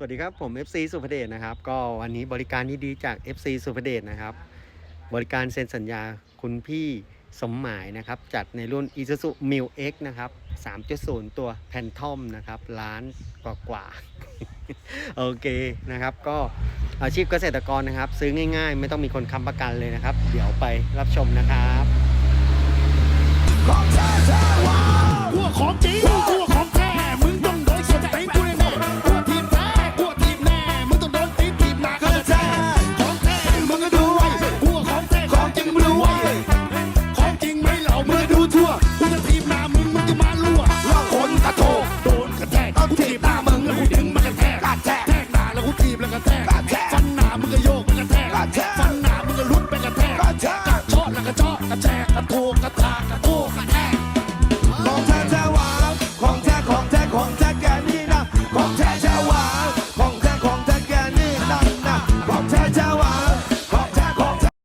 สวัสดีครับผม FC สุภเดชนะครับ ก็วันนี้บริการดีๆจาก FC สุภเดชนะครับ บริการเซ็นสัญญาคุณพี่สมหมายนะครับ จัดในรุ่น Isuzu m i l X นะครับ 3.0 ตัวแพนทอมนะครับล้านกว่ากว่าๆโอเคนะครับ ก็อาชีพเกษตรกรนะครับ ซื้อง่ายๆ ไม่ต้องมีคนค้ำประกันเลยนะครับ เดี๋ยวไปรับชมนะครับ ทีมหน้ามึงมึงก็มาลัวเราคนกระโถโดนกระแทกเอากูทีบหน้ามึงแล้วกูดึงมันกรแทกกระแทกแทกหน้าแล้วกูทีแล้วกรแทกกระแทกฟันหน้ามึงก็โยกมันกรแทกกระแทกฟันหน้ามึงก็ลุกไปกรแทกกระแทกกรอแล้วกระชอกระแทกกระโถกระทากระโถ